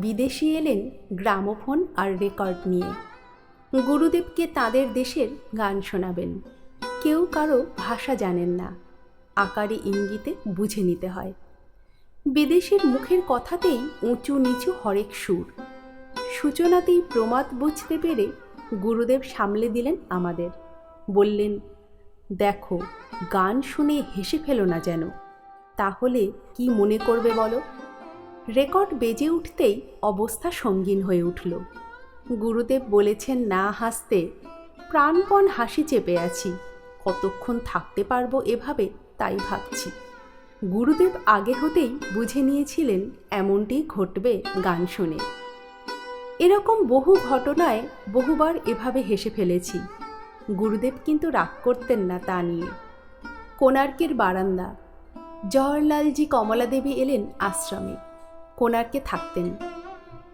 বিদেশি এলেন গ্রামোফোন আর রেকর্ড নিয়ে। গুরুদেবকে তাদের দেশের গান শোনাবেন। কেউ কারও ভাষা জানেন না। আকারে ইঙ্গিতে বুঝে নিতে হয়। বিদেশের মুখের কথাতেই উঁচু নিচু হরেক সুর। সূচনাতেই প্রমাদ বুঝতে পেরে গুরুদেব সামলে দিলেন আমাদের। বললেন, দেখো, গান শুনে হেসে ফেলো না যেন। তাহলে কি মনে করবে বলো? রেকর্ড বেজে উঠতেই অবস্থা সঙ্গীন হয়ে উঠল। গুরুদেব বলেছেন, না হাসতে, প্রাণপণ হাসি চেপে আছি। কতক্ষণ থাকতে পারব এভাবে, তাই ভাবছি। গুরুদেব আগে হতেই বুঝে নিয়েছিলেন, এমনটি ঘটবে গান শুনে। এরকম বহু ঘটনায় বহুবার এভাবে হেসে ফেলেছি। গুরুদেব কিন্তু রাগ করতেন না তা নিয়ে। কোণার্কের বারান্দা। জওহরলালজি কমলাদেবী এলেন আশ্রমে। কোণার্কে থাকতেন।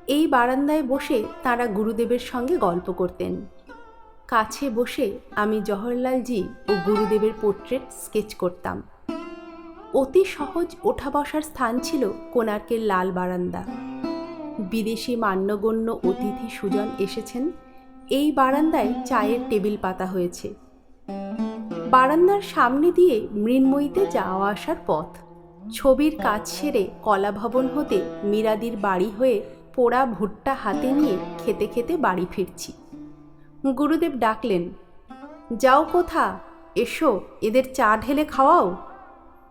এই বারান্দায় বসে তারা গুরুদেবের সঙ্গে গল্প করতেন। কাছে বসে আমি জওহরলালজি ও গুরুদেবের পোর্ট্রেট স্কেচ করতাম। অতি সহজ ওঠা বসার স্থান ছিল কোণার্কের লাল বারান্দা। বিদেশি মান্যগণ্য অতিথি সুজন এসেছেন। এই বারান্দায় চায়ের টেবিল পাতা হয়েছে। বারান্দার সামনে দিয়ে মৃন্ময়ীতে যাওয়া আসার পথ। ছবির কাজ সেরে কলা ভবন হতে মীরাদির বাড়ি হয়ে পোড়া ভুট্টা হাতে নিয়ে খেতে খেতে বাড়ি ফিরছি। গুরুদেব ডাকলেন, যাও কোথা? এসো, এদের চা ঢেলে খাওয়াও?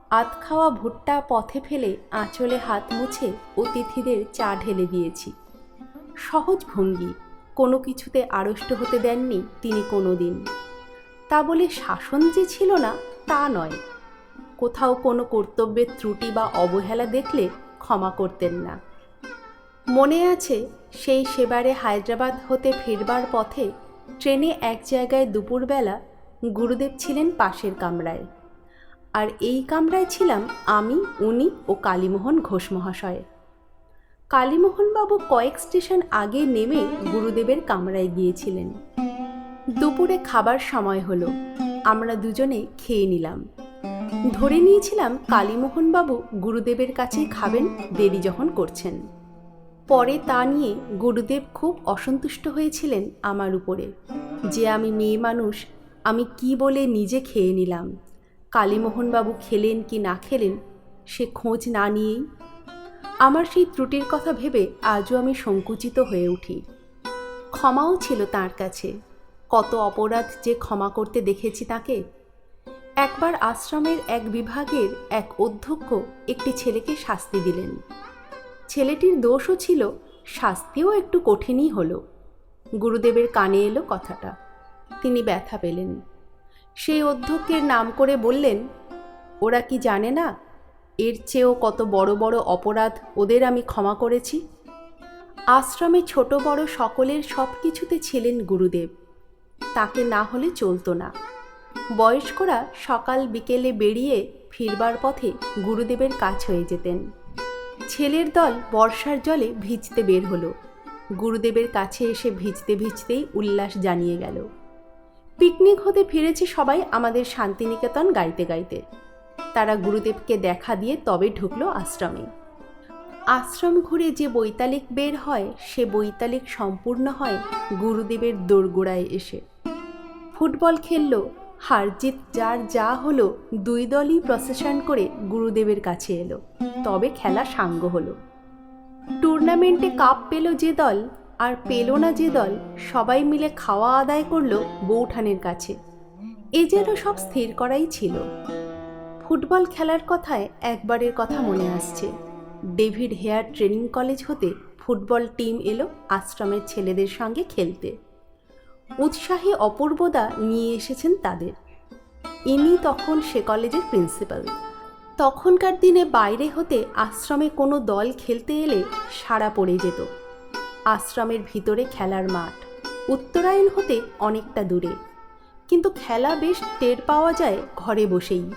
আত খাওয়া ভুট্টা পথে ফেলে আঁচলে হাত মুছে অতিথিদের চা ঢেলে দিয়েছি। সহজ ভঙ্গি, কোনো কিছুতে আড়ষ্ট হতে দেননি তিনি কোনো দিন তা বলে শাসন যে ছিল না, তা নয়। কোথাও কোনো কর্তব্যের ত্রুটি বা অবহেলা দেখলে ক্ষমা করতেন না। মনে আছে সেই সেবারে হায়দ্রাবাদ হতে ফিরবার পথে ট্রেনে এক জায়গায় দুপুরবেলা গুরুদেব ছিলেন পাশের কামরায়। আর এই কামরায় ছিলাম আমি, উনি ও কালীমোহন ঘোষ মহাশয়। কালীমোহনবাবু কয়েক স্টেশন আগে নেমে গুরুদেবের কামরায় গিয়েছিলেন। দুপুরে খাবার সময় হলো, আমরা দুজনে খেয়ে নিলাম। ধরে নিয়েছিলাম কালীমোহনবাবু গুরুদেবের কাছেই খাবেন দেরি যখন করছেন। পরে তা নিয়ে গুরুদেব খুব অসন্তুষ্ট হয়েছিলেন আমার উপরে। যে আমি মেয়ে মানুষ, আমি কি বলে নিজে খেয়ে নিলাম? কালীমোহনবাবু খেলেন কি না খেলেন, সে খোঁজ না নিয়েই। আমার সেই ত্রুটির কথা ভেবে আজও আমি সংকুচিত হয়ে উঠি। ক্ষমাও ছিল তার কাছে। কত অপরাধ যে ক্ষমা করতে দেখেছি তাকে একবার আশ্রমের এক বিভাগের এক অধ্যক্ষ একটি ছেলেকে শাস্তি দিলেন। ছেলেটির দোষও ছিল, শাস্তিও একটু কঠিনই হলো। গুরুদেবের কানে এলো কথাটা। তিনি ব্যথা পেলেন। সেই অধ্যক্ষের নাম করে বললেন, ওরা কি জানে না? এর চেয়েও কত বড় বড় অপরাধ ওদের আমি ক্ষমা করেছি। আশ্রমে ছোট বড় সকলের সব কিছুতে ছিলেন গুরুদেব। তাকে না হলে চলতো না। বয়স্করা সকাল বিকেলে বেরিয়ে ফিরবার পথে গুরুদেবের কাছ হয়ে যেতেন। ছেলের দল বর্ষার জলে ভিজতে বের হলো। গুরুদেবের কাছে এসে ভিজতে ভিজতেই উল্লাস জানিয়ে গেল। পিকনিক হতে ফিরেছে সবাই আমাদের শান্তিনিকেতন গাইতে গাইতে তারা গুরুদেবকে দেখা দিয়ে তবে ঢুকলো আশ্রমে। আশ্রম ঘুরে যে বৈতালিক বের হয়, সে বৈতালিক সম্পূর্ণ হয় গুরুদেবের দোরগোড়ায় এসে। ফুটবল খেললো হারজিত যার যা হলো দুই দলই প্রসেশন করে গুরুদেবের কাছে এলো। তবে খেলা সাঙ্গ হলো। টুর্নামেন্টে কাপ পেল যে দল আর পেল না যে দল, সবাই মিলে খাওয়া আদায় করল বৌঠানের কাছে। এ যেন সব স্থির করাই ছিল। ফুটবল খেলার কথায় একবারের কথা মনে আসছে। ডেভিড হেয়ার ট্রেনিং কলেজ হতে ফুটবল টিম এলো আশ্রমের ছেলেদের সঙ্গে খেলতে। উৎসাহী অপূর্বদা নিয়ে এসেছেন তাদের। ইনি তখন সে কলেজের প্রিন্সিপাল। তখনকার দিনে বাইরে হতে আশ্রমে কোনো দল খেলতে এলে সাড়া পড়ে যেত। আশ্রমের ভিতরে খেলার মাঠ, উত্তরায়ণ হতে অনেকটা দূরে। কিন্তু খেলা বেশ টের পাওয়া যায় ঘরে বসেই।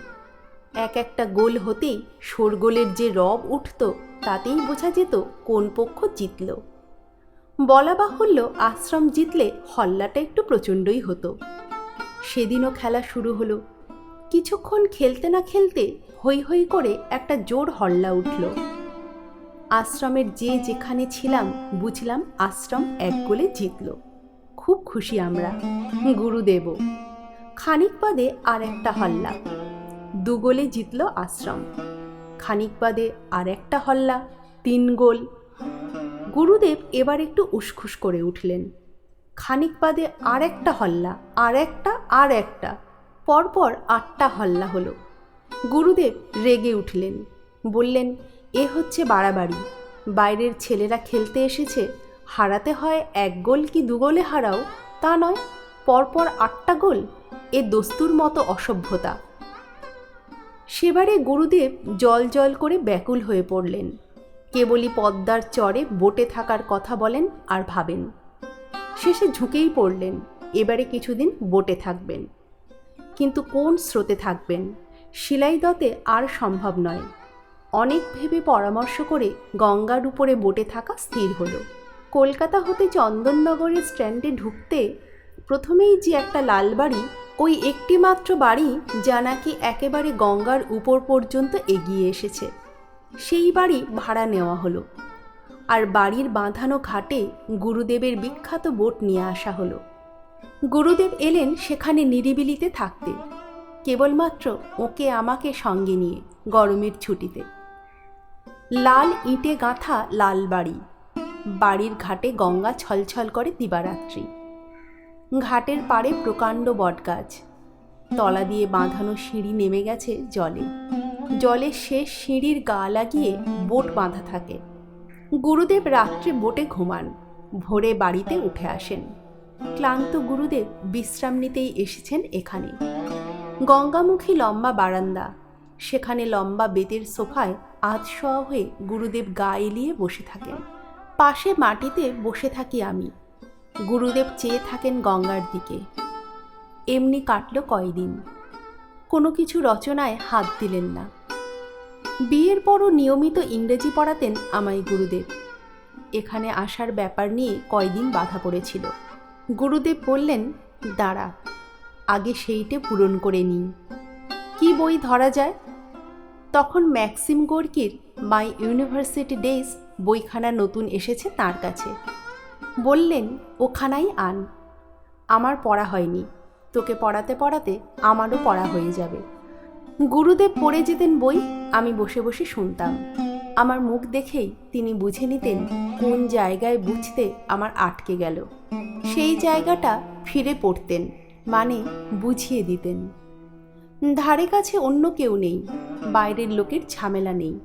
এক একটা গোল হতেই শোরগোলের যে রব উঠত, তাতেই বোঝা যেত কোন পক্ষ জিতল। বলা বাহুল্য আশ্রম জিতলে হল্লাটা একটু প্রচণ্ডই হতো। সেদিনও খেলা শুরু হলো। কিছুক্ষণ খেলতে না খেলতে হৈ হৈ করে একটা জোর হল্লা উঠল। আশ্রমের যে যেখানে ছিলাম, বুঝলাম আশ্রম এক গোলে জিতল। খুব খুশি আমরা, গুরুদেব। খানিক বাদে আর একটা হল্লা। দু গোলে জিতল আশ্রম। খানিক বাদে আর একটা হল্লা, তিন গোল। গুরুদেব এবার একটু উসখুস করে উঠলেন। খানিক বাদে আর একটা হল্লা আর একটা আর একটা পরপর আটটা হল্লা হলো। গুরুদেব রেগে উঠলেন, বললেন, এ হচ্ছে বাড়াবাড়ি। বাইরের ছেলেরা খেলতে এসেছে, হারাতে হয় এক গোল কি দু গোলে হারাও, তা নয়, পরপর আটটা গোল, এ দস্তুর মতো অসভ্যতা। সেবারে গুরুদেব জল জল করে ব্যাকুল হয়ে পড়লেন। কেবলই পদ্মার চরে বোটে থাকার কথা বলেন আর ভাবেন। শেষে ঝুঁকেই পড়লেন, এবারে কিছুদিন বোটে থাকবেন। কিন্তু কোন স্রোতে থাকবেন শিলাইদতে আর সম্ভব নয়। অনেক ভেবে পরামর্শ করে গঙ্গার উপরে বোটে থাকা স্থির হলো। কলকাতা হতে চন্দননগরের স্ট্যান্ডে ঢুকতে প্রথমেই যে একটা লাল বাড়ি ওই একটিমাত্র বাড়ি যা নাকি একেবারে গঙ্গার উপর পর্যন্ত এগিয়ে এসেছে। সেই বাড়ি ভাড়া নেওয়া হলো। আর বাড়ির বাঁধানো ঘাটে গুরুদেবের বিখ্যাত বোট নিয়ে আসা হলো। গুরুদেব এলেন সেখানে নিরিবিলিতে থাকতে। কেবলমাত্র ওকে আমাকে সঙ্গে নিয়ে গরমের ছুটিতে। লাল ইঁটে গাঁথা লাল বাড়ি। বাড়ির ঘাটে গঙ্গা ছলছল করে দিবারাত্রি। ঘাটের পাড়ে প্রকাণ্ড বটগাছ। তলা দিয়ে বাঁধানো সিঁড়ি নেমে গেছে জলে। জলের শেষ সিঁড়ির গা লাগিয়ে বোট বাঁধা থাকে। গুরুদেব রাত্রে বোটে ঘুমান, ভোরে বাড়িতে উঠে আসেন। ক্লান্ত গুরুদেব বিশ্রাম নিতেই এসেছেন এখানে। গঙ্গামুখী লম্বা বারান্দা, সেখানে লম্বা বেতের সোফায় আধশোয়া হয়ে গুরুদেব গা এলিয়ে বসে থাকেন। পাশে মাটিতে বসে থাকি আমি। গুরুদেব চেয়ে থাকেন গঙ্গার দিকে। এমনি কাটল কয়দিন। কোনো কিছু রচনায় হাত দিলেন না। বিয়ের পরও নিয়মিত ইংরেজি পড়াতেন আমায় গুরুদেব। এখানে আসার ব্যাপার নিয়ে কয়দিন বাধা পড়েছিল। গুরুদেব বললেন, দাঁড়া, আগে সেইটে পূরণ করে নিই। কি বই ধরা যায়? তখন ম্যাক্সিম গোর্কির মাই ইউনিভার্সিটি ডেজ বইখানা নতুন এসেছে তার কাছে। বললেন, ওখানাই আন। আমার পড়া হয়নি। তোকে পড়াতে পড়াতে আমারও পড়া হয়ে যাবে। গুরুদেব পড়ে যেতেন বই আমি বসে বসে শুনতাম। আমার মুখ দেখেই তিনি বুঝে নিতেন কোন জায়গায় বুঝতে আমার আটকে গেল। সেই জায়গাটা ফিরে পড়তেন মানে বুঝিয়ে দিতেন। ধারে কাছে অন্য কেউ নেই, বাইরের লোকের ঝামেলা নেই।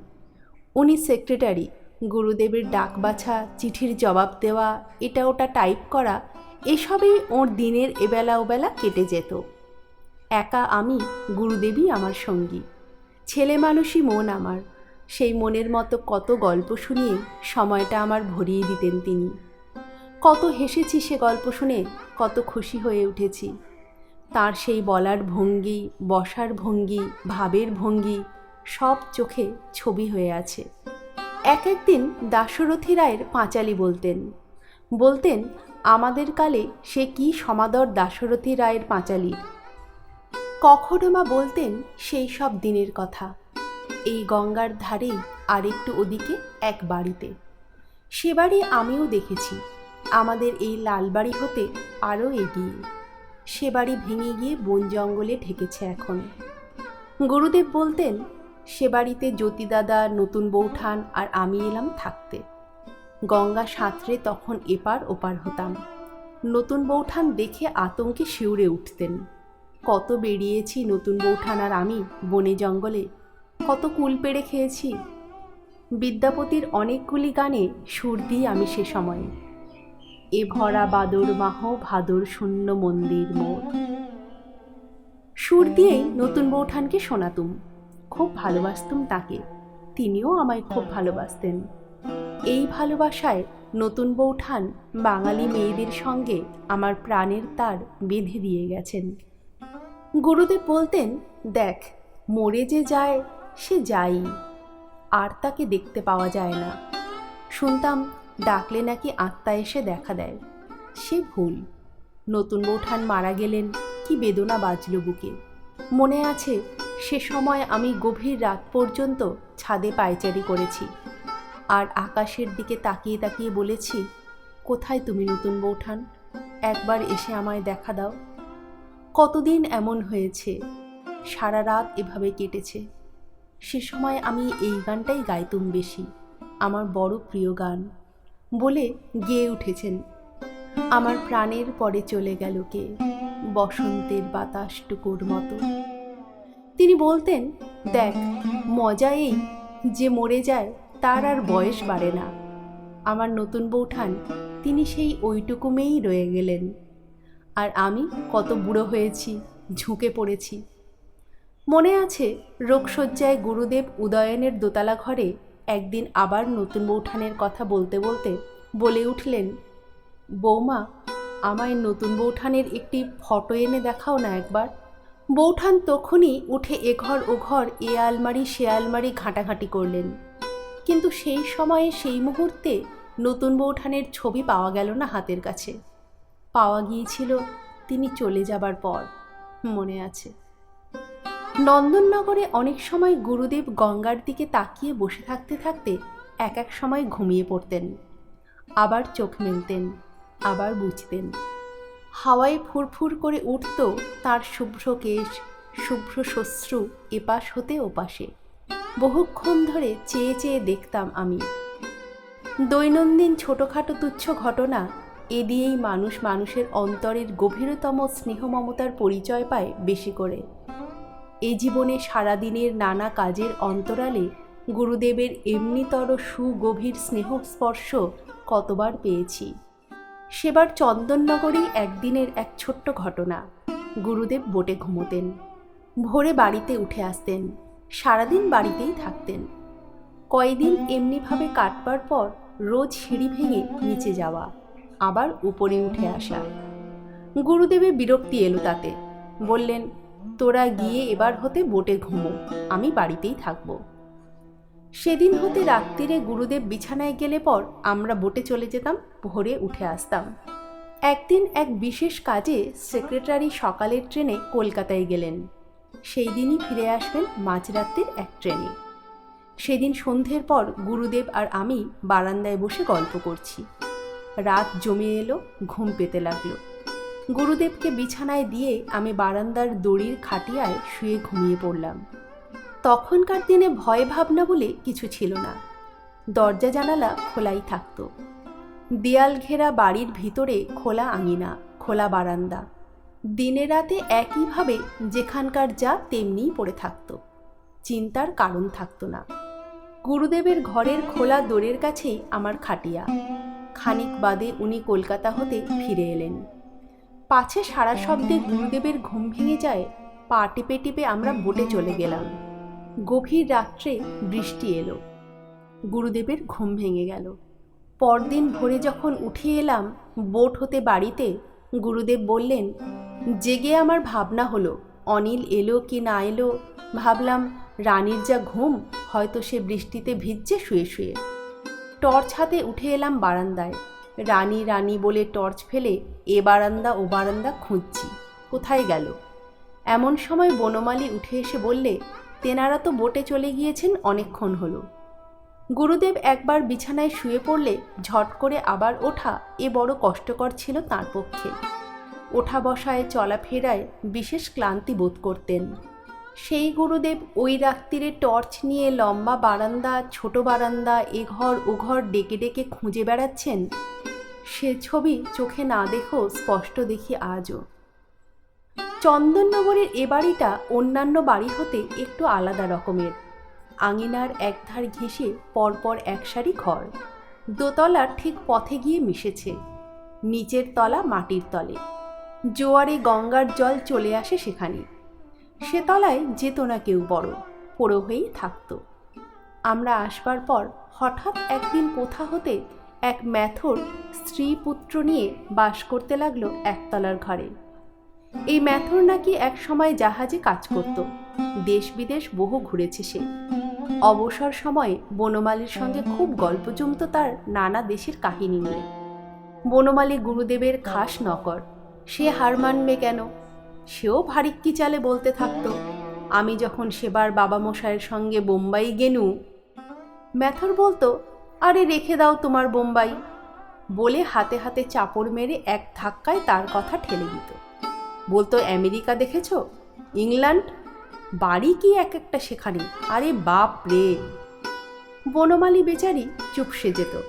উনি সেক্রেটারি, গুরুদেবের ডাক বাছা, চিঠির জবাব দেওয়া, এটা ওটা টাইপ করা, এসবেই ওর দিনের এবেলা ওবেলা কেটে যেত। একা আমি গুরুদেবী আমার সঙ্গী। ছেলে মানুষই মন আমার। সেই মনের মতো কত গল্প শুনিয়ে সময়টা আমার ভরিয়ে দিতেন তিনি। কত হেসেছি সে গল্প শুনে, কত খুশি হয়ে উঠেছি। তার সেই বলার ভঙ্গি, বসার ভঙ্গি, ভাবের ভঙ্গি, সব চোখে ছবি হয়ে আছে। এক একদিন দাশরথী রায়ের পাঁচালি বলতেন। বলতেন, আমাদের কালে সে কি সমাদর দাশরথী রায়ের পাঁচালির? কখনো মা বলতেন সেই সব দিনের কথা। এই গঙ্গার ধারেই আরেকটু ওদিকে এক বাড়িতে। সে বাড়ি আমিও দেখেছি। আমাদের এই লালবাড়ি হতে আরও এগিয়ে। সে বাড়ি ভেঙে গিয়ে বন জঙ্গলে ঢেকেছে এখন। গুরুদেব বলতেন, সে বাড়িতে জ্যোতিদাদা নতুন বৌঠান আর আমি এলাম থাকতে। গঙ্গা সাঁতরে তখন এপার ওপার হতাম। নতুন বৌঠান দেখে আতঙ্কে শিউরে উঠতেন। কত বেরিয়েছি নতুন বৌঠান আর আমি বনে জঙ্গলে, কত কুল পেড়ে খেয়েছি। বিদ্যাপতির অনেকগুলি গানে সুর দিই আমি সে সময়ে। এ ভরা বাদর মাহ ভাদর শূন্য মন্দির মোর। সুর দিয়েই নতুন বৌঠানকে শোনাতুম, খুব ভালোবাসতুম তাকে, তিনিও আমায় খুব ভালোবাসতেন। এই ভালোবাসায় নতুন বৌঠান বাঙালি মেয়েদের সঙ্গে আমার প্রাণের তার বেঁধে দিয়ে গেছেন। গুরুদেব বলতেন, দেখ, মরে যে যায়, সে যাই আর তাকে দেখতে পাওয়া যায় না। শুনতাম, ডাকলে নাকি আত্মা এসে দেখা দেয়। সে ভুল। নতুন বৌঠান মারা গেলেন, কি বেদনা বাজল বুকে। মনে আছে, সে সময় আমি গভীর রাত পর্যন্ত ছাদে পায়চারি করেছি। আর আকাশের দিকে তাকিয়ে তাকিয়ে বলেছি, কোথায় তুমি নতুন বৌঠান? একবার এসে আমায় দেখা দাও। কতদিন এমন হয়েছে? সারা রাত এভাবে কেটেছে। সে সময় আমি এই গানটাই গাইতুম বেশি, আমার বড় প্রিয় গান বলে গেয়ে উঠেছেন। আমার প্রাণের পরে চলে গেল কে? বসন্তের বাতাস টুকুর মতো। তিনি বলতেন, দেখ, মজা এই যে মরে যায়, তার আর বয়স বাড়ে না। আমার নতুন বৌঠান, তিনি সেই ওইটুকু মেয়েই রয়ে গেলেন। আর আমি কত বুড়ো হয়েছি, ঝুঁকে পড়েছি। মনে আছে রোগশয্যায় গুরুদেব উদয়নের দোতলা ঘরে একদিন আবার নতুন বৌঠানের কথা বলতে বলতে বলে উঠলেন, বৌমা, আমায় নতুন বৌঠানের একটি ফটো এনে দেখাও না একবার। বৌঠান তখনই উঠে এ ঘর ও ঘর, এ আলমারি, সে আলমারি ঘাঁটাঘাঁটি করলেন। কিন্তু সেই সময়ে, সেই মুহূর্তে নতুন বৌঠানের ছবি পাওয়া গেল না হাতের কাছে। পাওয়া গিয়েছিল তিনি চলে যাবার পর, মনে আছে। নন্দননগরে অনেক সময় গুরুদেব গঙ্গার দিকে তাকিয়ে বসে থাকতে থাকতে এক এক সময় ঘুমিয়ে পড়তেন। আবার চোখ মেলতেন, আবার বুঝতেন। হাওয়ায় ফুরফুর করে উঠত তার শুভ্র কেশ, শুভ্র শ্বশ্রু এপাশ হতে ওপাশে। বহুক্ষণ ধরে চেয়ে চেয়ে দেখতাম আমি। দৈনন্দিন ছোটোখাটো তুচ্ছ ঘটনা এ দিয়েই মানুষ মানুষের অন্তরের গভীরতম স্নেহ মমতার পরিচয় পায় বেশি করে। এ জীবনে সারাদিনের নানা কাজের অন্তরালে গুরুদেবের এমনিতর সুগভীর স্নেহ স্পর্শ কতবার পেয়েছি। সেবার চন্দননগরেই একদিনের এক ছোট্ট ঘটনা। গুরুদেব বোটে ঘুমোতেন। ভোরে বাড়িতে উঠে আসতেন। সারাদিন বাড়িতেই থাকতেন। কয়দিন এমনিভাবে কাটবার পর রোজ সিঁড়ি ভেঙে নিচে যাওয়া। আবার উপরে উঠে আসা। গুরুদেবের বিরক্তি এলো তাতে। বললেন, তোরা গিয়ে এবার হতে বোটে ঘুমো, আমি বাড়িতেই থাকব। সেদিন হতে রাত্রিরে গুরুদেব বিছানায় গেলে পর আমরা বোটে চলে যেতাম, ভোরে উঠে আসতাম। একদিন এক বিশেষ কাজে সেক্রেটারি সকালের ট্রেনে কলকাতায় গেলেন। সেই দিনই ফিরে আসবেন মাঝরাত্রির এক ট্রেনে। সেদিন সন্ধ্যের পর গুরুদেব আর আমি বারান্দায় বসে গল্প করছি। রাত জমে এলো, ঘুম পেতে লাগল। গুরুদেবকে বিছানায় দিয়ে আমি বারান্দার দড়ির খাটিয়ায় শুয়ে ঘুমিয়ে পড়লাম। তখনকার দিনে ভয় ভাবনা বলে কিছু ছিল না। দরজা জানালা খোলাই থাকতো। দেয়াল ঘেরা বাড়ির ভিতরে খোলা আঙিনা, খোলা বারান্দা। দিনে রাতে একইভাবে যেখানকার যা তেমনিই পড়ে থাকতো। চিন্তার কারণ থাকতো না। গুরুদেবের ঘরের খোলা দোরের কাছেই আমার খাটিয়া। খানিক বাদে উনি কলকাতা হতে ফিরে এলেন। পাছে সারা শব্দে গুরুদেবের ঘুম ভেঙে যায়, পা টিপে টিপে আমরা বোটে চলে গেলাম। গভীর রাত্রে বৃষ্টি এলো। গুরুদেবের ঘুম ভেঙে গেল। পরদিন ভোরে যখন উঠে এলাম বোট হতে বাড়িতে, গুরুদেব বললেন, জেগে আমার ভাবনা হলো, অনিল এলো কি না এলো? ভাবলাম রানীর যা ঘুম, হয়তো সে বৃষ্টিতে ভিজছে শুয়ে শুয়ে। টর্চ হাতে উঠে এলাম বারান্দায়। রানী রানী বলে টর্চ ফেলে এ বারান্দা, ও বারান্দা খুঁজছি, কোথায় গেল? এমন সময় বনমালী উঠে এসে বললে, তেনারা তো বোটে চলে গিয়েছেন অনেকক্ষণ হলো গুরুদেব একবার বিছানায় শুয়ে পড়লে ঝট করে আবার ওঠা এ বড় কষ্টকর ছিল তার পক্ষে। ওঠা বসায়, চলাফেরায় বিশেষ ক্লান্তি বোধ করতেন। সেই গুরুদেব ওই রাত্রিরে টর্চ নিয়ে লম্বা বারান্দা, ছোট বারান্দা, এ ঘর ও ঘর ডেকে ডেকে খুঁজে বেড়াচ্ছেন? সে ছবি চোখে না দেখো স্পষ্ট দেখি আজও। চন্দননগরের এ বাড়িটা অন্যান্য বাড়ি হতে একটু আলাদা রকমের। আঙিনার একধার ঘেঁষে পরপর এক সারি ঘর। দোতলার ঠিক পথে গিয়ে মিশেছে। নিচের তলা মাটির তলে। জোয়ারে গঙ্গার জল চলে আসে সেখানে। সে তলায় যেত না কেউ বড়, পোড়ো হয়েই থাকতো। আমরা আসবার পর হঠাৎ একদিন কোথা হতে এক ম্যাথর স্ত্রী পুত্র নিয়ে বাস করতে লাগল একতলার ঘরে। এই ম্যাথর নাকি এক সময় জাহাজে কাজ করত, দেশ বিদেশ বহু ঘুরেছে সে। অবসর সময়ে বনমালীর সঙ্গে খুব গল্প জমত তার নানা দেশের কাহিনী নিয়ে। বনমালী গুরুদেবের খাস নকর, সে হার মানবে কেন? সেও ভারিক্কি চালে বলতে থাকতো, আমি যখন সেবার বাবা মশাইয়ের সঙ্গে বোম্বাই গেনু, ম্যাথর বলতো, আরে রেখে দাও তোমার বোম্বাই। বলে হাতে হাতে চাপড় মেরে এক ধাক্কায় তার কথা ঠেলে দিত। বলতো, আমেরিকা দেখেছ? ইংল্যান্ড? বাড়ি কি এক একটা সেখানে? আরে বাপ রে বনমালী বেচারি চুপসে যেত।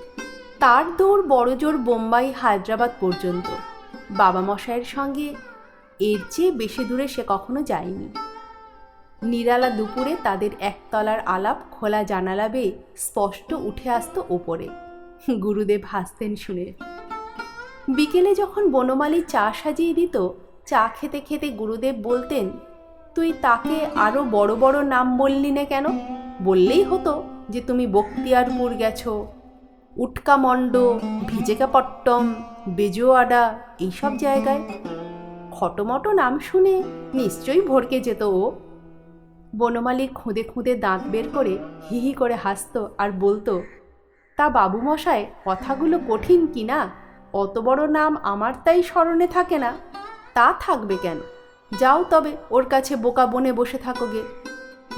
তার দৌড় বড়জোর বোম্বাই, হায়দ্রাবাদ পর্যন্ত। বাবা মশাইয়ের সঙ্গে এর চেয়ে বেশি দূরে সে কখনো যায়নি। নিরালা দুপুরে তাদের একতলার আলাপ খোলা জানালা বেয়ে স্পষ্ট উঠে আসতো ওপরে। গুরুদেব হাসতেন শুনে। বিকেলে যখন বনমালী চা সাজিয়ে দিত, চা খেতে খেতে গুরুদেব বলতেন, তুই তাকে আরও বড় বড় নাম বললি না কেন? বললেই হতো যে তুমি বক্তিয়ারপুর গেছো। উটকামণ্ড ভিজেকাপট্টম, বেজোয়াডা, এইসব জায়গায়। খটোমটো নাম শুনে নিশ্চয়ই ভরকে যেত ও। বনমালী খুঁদে খুঁদে দাঁত বের করে হিহি করে হাসতো আর বলতো, তা বাবু মশাই কথাগুলো কঠিন কি না? অত বড় নাম আমার তাই স্মরণে থাকে না। তা থাকবে কেন? যাও তবে ওর কাছে বোকা বনে বসে থাকো গে।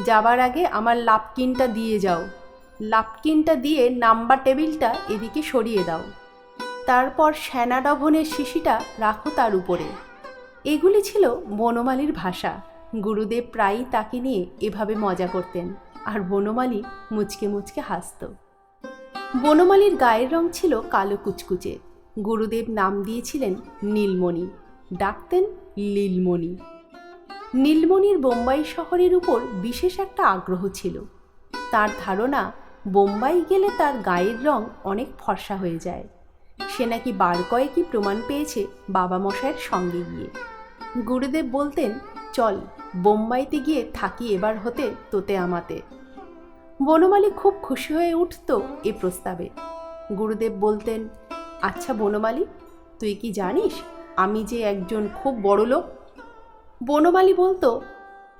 যাবার আগে আমার লাপকিনটা দিয়ে যাও। লাপকিনটা দিয়ে নাম্বার টেবিলটা এদিকে সরিয়ে দাও। তারপর শ্যানাডভনের শিশিটা রাখো তার উপরে। এগুলি ছিল বনমালীর ভাষা। গুরুদেব প্রায়ই তাকে নিয়ে এভাবে মজা করতেন, আর বনমালী মুচকে মুচকে হাসত। বনমালীর গায়ের রং ছিল কালো কুচকুচে। গুরুদেব নাম দিয়েছিলেন নীলমণি, ডাকতেন লীলমণি। নীলমণির বোম্বাই শহরের উপর বিশেষ একটা আগ্রহ ছিল। তার ধারণা, বোম্বাই গেলে তার গায়ের রং অনেক ফর্সা হয়ে যায়। সে নাকি বার কয়েকই প্রমাণ পেয়েছে বাবা মশাইয়ের সঙ্গে গিয়ে। গুরুদেব বলতেন, চল, বোম্বাইতে গিয়ে থাকি এবার হতে তোতে আমাতে। বনমালী খুব খুশি হয়ে উঠত এ প্রস্তাবে। গুরুদেব বলতেন আচ্ছা বনমালী, তুই কি জানিস, আমি যে একজন খুব বড় লোক? বনমালী বলতো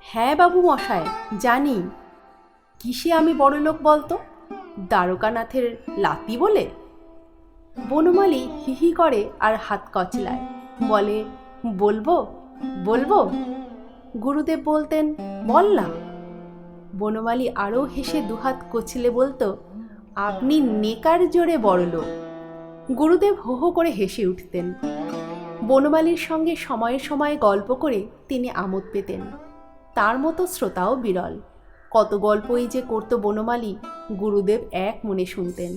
হ্যাঁ বাবু মশায়, জানি। কিসে আমি বড় লোক বলতো? দ্বারকানাথের লাতি বলে? বনমালী হিহি করে আর হাত কচলায়। বলে, বলব বলব? গুরুদেব বলতেন, বল না। বনমালী আরও হেসে দুহাত কচলে বলতো, আপনি নেকার জোরে বড় লোক। গুরুদেব হো হো করে হেসে উঠতেন। বনমালীর সঙ্গে সময়ে সময়ে গল্প করে তিনি আমোদ পেতেন। তার মতো শ্রোতাও বিরল। কত গল্পই যে করত বনমালী, গুরুদেব এক মনে শুনতেন।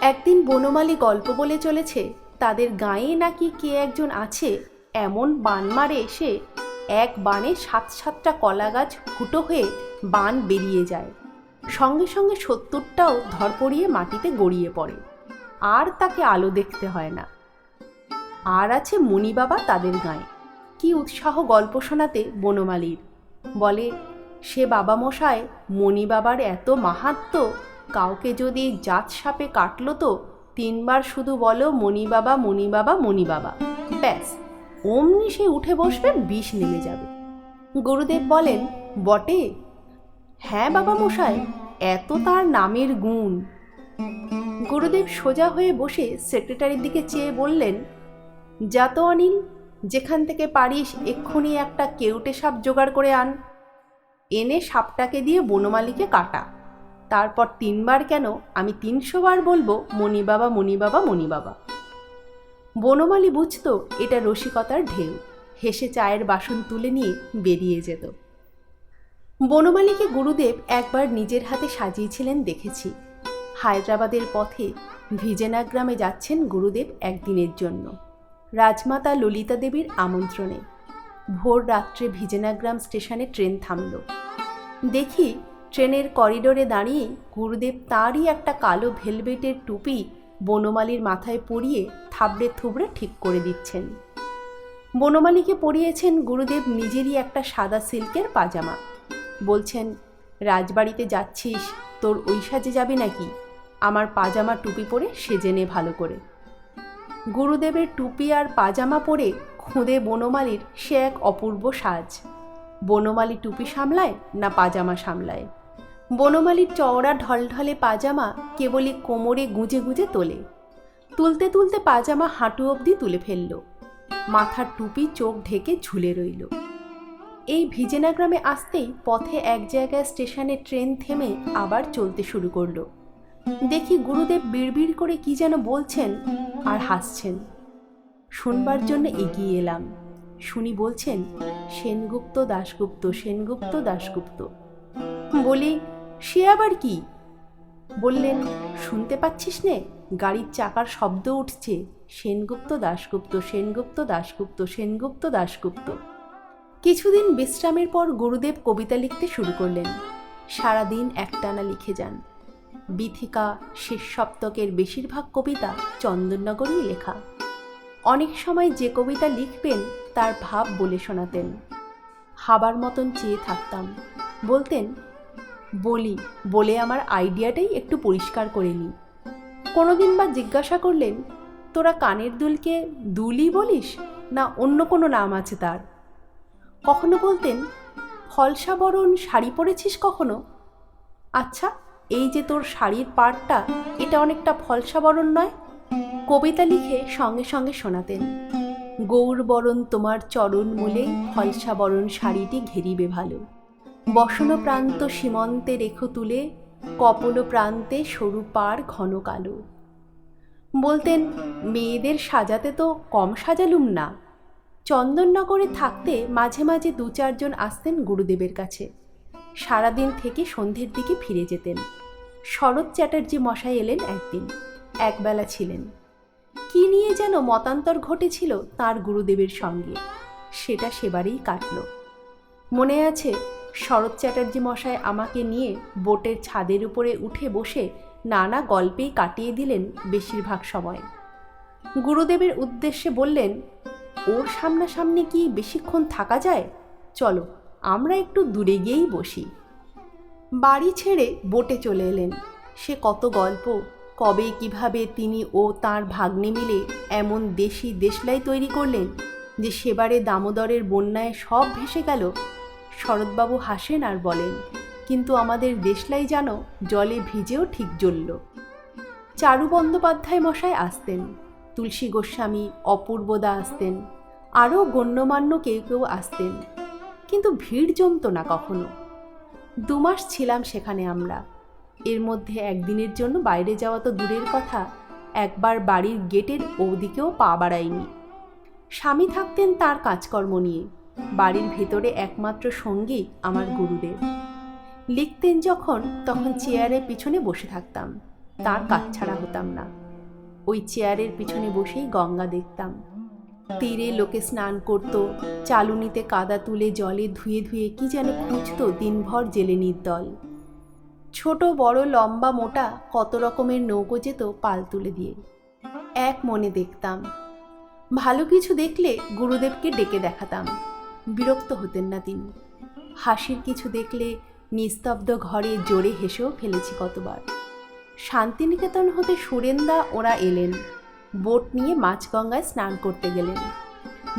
একদিন বনমালী গল্প বলে চলেছে, তাদের গায়ে নাকি কে একজন আছে এমন বান মারে এসে এক বানে সাত সাতটা কলা গাছ ফুটো হয়ে বান বেরিয়ে যায়। সঙ্গে সঙ্গে সত্তরটাও ধরপড়িয়ে মাটিতে গড়িয়ে পড়ে। আর তাকে আলো দেখতে হয় না। আর আছে মণিবাবা তাদের গায়ে। কি উৎসাহ গল্প শোনাতে বনমালীর। বলে, সে বাবা মশায় মণিবাবার এত মাহাত্ম কাউকে যদি জাত সাপে কাটলো তো তিনবার শুধু বলো মণিবাবা মণিবাবা মণিবাবা ব্যাস। অমনি সে উঠে বসবে, বিষ নেমে যাবে। গুরুদেব বলেন, বটে। হ্যাঁ বাবা মশাই, এত তার নামের গুণ। গুরুদেব সোজা হয়ে বসে সেক্রেটারির দিকে চেয়ে বললেন, যা তো অনিল, যেখান থেকে পারিস এক্ষুনি একটা কেউটে সাপ জোগাড় করে আন। এনে সাপটাকে দিয়ে বনমালীকে কাটা। তারপর তিনবার কেন আমি তিনশো বার বলব মণি বাবা মণি বাবা মণি বাবা বনমালী বুঝতো এটা রসিকতার ঢেউ। হেসে চায়ের বাসন তুলে নিয়ে বেরিয়ে যেত। বনমালীকে গুরুদেব একবার নিজের হাতে সাজিয়েছিলেন দেখেছি। হায়দ্রাবাদের পথে ভিজেনা গ্রামে যাচ্ছেন গুরুদেব একদিনের জন্য। রাজমাতা ললিতা দেবীর আমন্ত্রণে। ভোর রাত্রে ভিজেনাগ্রাম স্টেশনে ট্রেন থামল। দেখি ট্রেনের করিডোরে দাঁড়িয়ে গুরুদেব তারই একটা কালো ভেলভেটের টুপি বনমালীর মাথায় পরিয়ে থাবড়ে থুবড়ে ঠিক করে দিচ্ছেন। বনমালীকে পরিয়েছেন গুরুদেব নিজেরই একটা সাদা সিল্কের পাজামা। বলছেন, রাজবাড়িতে যাচ্ছিস, তোর ওই সাজে যাবি নাকি? আমার পাজামা টুপি পরে সেজে নে ভালো করে। গুরুদেবের টুপি আর পাজামা পরে খুঁদে বনমালীর সে এক অপূর্ব সাজ। বনমালী টুপি সামলায় না পাজামা সামলায়? বনমালীর চওড়া ঢলঢলে পাজামা কেবলই কোমরে গুঁজে গুঁজে তোলে। তুলতে তুলতে পাজামা হাঁটু অবধি তুলে ফেলল। মাথার টুপি চোখ ঢেকে ঝুলে রইল। এই ভিজেনা গ্রামে আসতেই পথে এক জায়গায় স্টেশনে ট্রেন থেমে আবার চলতে শুরু করল। দেখি গুরুদেব বিড়বিড় করে কি যেন বলছেন আর হাসছেন। শুনবার জন্য এগিয়ে এলাম। শুনি বলছেন, সেনগুপ্ত দাশগুপ্ত সেনগুপ্ত দাশগুপ্ত। বলি সে আবার কি? বললেন, শুনতে পাচ্ছিস নে, গাড়ির চাকার শব্দ উঠছে। সেনগুপ্ত দাশগুপ্ত সেনগুপ্ত দাশগুপ্ত সেনগুপ্ত দাশগুপ্ত। কিছুদিন বিশ্রামের পর গুরুদেব কবিতা লিখতে শুরু করলেন। সারাদিন একটানা লিখে যান। বিথিকা শেষ সপ্তকের বেশিরভাগ কবিতা চন্দননগরেই লেখা। অনেক সময় যে কবিতা লিখবেন, তার ভাব বলে শোনাতেন। হাবার মতন চেয়ে থাকতাম। বলতেন বলি, বলে আমার আইডিয়াটাই একটু পরিষ্কার করে নিই। কোনোদিন বা জিজ্ঞাসা করলেন, তোরা কানের দুলকে দুলই বলিস, না অন্য কোনো নাম আছে তার? কখনো বলতেন ফলসা বরণ শাড়ি পরেছিস কখনো? আচ্ছা এই যে তোর শাড়ির পাড়টা এটা অনেকটা ফলসা বরণ নয়? কবিতা লিখে সঙ্গে সঙ্গে শোনাতেন গৌর বরণ তোমার চরণ মূলে ফলসা বরণ শাড়িটি ঘেরিবে ভালো। বসন প্রান্ত সীমন্তে রেখো তুলে কপল প্রান্তে সরু পার ঘন কালো। বলতেন, মেয়েদের সাজাতে তো কম সাজালুম না। চন্দননগরে থাকতে মাঝে মাঝে দু চারজন আসতেন গুরুদেবের কাছে। সারাদিন থেকে সন্ধ্যের দিকে ফিরে যেতেন। শরৎ চ্যাটার্জি মশাই এলেন একদিন, একবেলা ছিলেন। কি নিয়ে যেন মতান্তর ঘটেছিল তার গুরুদেবের সঙ্গে, সেটা সেবারেই কাটল। মনে আছে শরৎ চ্যাটার্জি মশাই আমাকে নিয়ে বোটের ছাদের উপরে উঠে বসে নানা গল্পেই কাটিয়ে দিলেন বেশিরভাগ সময়। গুরুদেবের উদ্দেশ্যে বললেন, ওর সামনাসামনি কি বেশিক্ষণ থাকা যায়? চলো, আমরা একটু দূরে গিয়েই বসি। বাড়ি ছেড়ে বোটে চলে এলেন। সে কত গল্প, কবে কীভাবে তিনি ও তার ভাগ্নে মিলে এমন দেশি দেশলাই তৈরি করলেন যে সেবারে দামোদরের বন্যায় সব ভেসে গেল শরৎবাবু হাসেন আর বলেন, কিন্তু আমাদের দেশলাই যেন জলে ভিজেও ঠিক জ্বলল। চারু বন্দ্যোপাধ্যায় মশায় আসতেন, তুলসী গোস্বামী অপূর্বদা আসতেন, আরও গণ্যমান্য কেউ কেউ আসতেন, কিন্তু ভিড় জমতো না কখনো। দুমাস ছিলাম সেখানে আমরা। এর মধ্যে একদিনের জন্য বাইরে যাওয়া তো দূরের কথা, একবার বাড়ির গেটের ওদিকেও পা বাড়াইনি। স্বামী থাকতেন তার কাজকর্ম নিয়ে। বাড়ির ভেতরে একমাত্র সঙ্গী আমার গুরুদেব। লিখতেন যখন, তখন চেয়ারের পিছনে বসে থাকতাম। তার কাজ ছাড়া হতাম না। ওই চেয়ারের পিছনে বসেই গঙ্গা দেখতাম। তীরে লোকে স্নান করত, চালুনিতে কাদা তুলে জলে ধুয়ে ধুয়ে কি যেন খুঁজত দিনভর জেলেনির দল ছোট, বড়, লম্বা, মোটা, কত রকমের নৌকো যেত পাল তুলে দিয়ে। এক মনে দেখতাম। ভালো কিছু দেখলে গুরুদেবকে ডেকে দেখাতাম। বিরক্ত হতেন না তিনি। হাসির কিছু দেখলে নিস্তব্ধ ঘরে জোরে হেসেও ফেলেছি কতবার। শান্তিনিকেতন হতে সুরেন্দা ওরা এলেন। বোট নিয়ে মাছগঙ্গায় স্নান করতে গেলেন।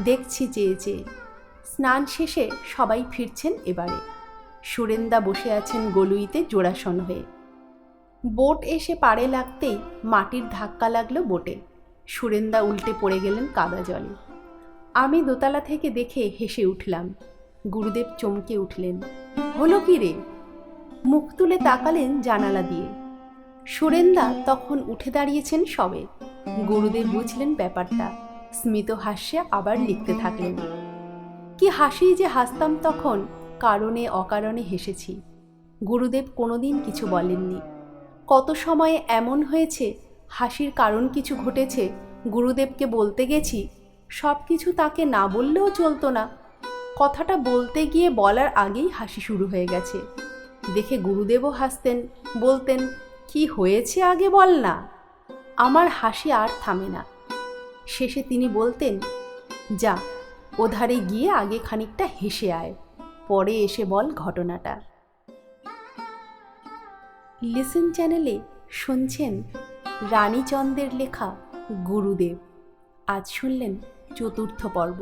দেখছি চেয়ে চেয়ে স্নান শেষে সবাই ফিরছেন এবারে। সুরেন্দা বসে আছেন গলুইতে জোড়াসন হয়ে। বোট এসে পাড়ে লাগতেই মাটির ধাক্কা লাগল বোটে। সুরেন্দা উল্টে পড়ে গেলেন কাদা জলে। আমি দোতলা থেকে দেখে হেসে উঠলাম। গুরুদেব চমকে উঠলেন। হলো কি রে? মুখ তুলে তাকালেন জানালা দিয়ে। সুরেন্দা তখন উঠে দাঁড়িয়েছেন সবে। গুরুদেব বুঝলেন ব্যাপারটা। স্মিত হাস্যে আবার লিখতে থাকলেন। কি হাসি যে হাসতাম তখন, কারণে অকারণে হেসেছি। গুরুদেব কোনোদিন কিছু বলেননি। কত সময়ে এমন হয়েছে, হাসির কারণ কিছু ঘটেছে, গুরুদেবকে বলতে গেছি সব কিছু তাকে না বললেও চলতো না। কথাটা বলতে গিয়ে বলার আগেই হাসি শুরু হয়ে গেছে। দেখে গুরুদেবও হাসতেন, বলতেন, কি হয়েছে আগে বল না। আমার হাসি আর থামে না। শেষে তিনি বলতেন, যা, ওধারে গিয়ে আগে খানিকটা হেসে আয়, পরে এসে বল ঘটনাটা। লিসেন চ্যানেলে শুনছেন রানীচন্দ্রের লেখা গুরুদেব। আজ শুনলেন চতুর্থ পর্ব।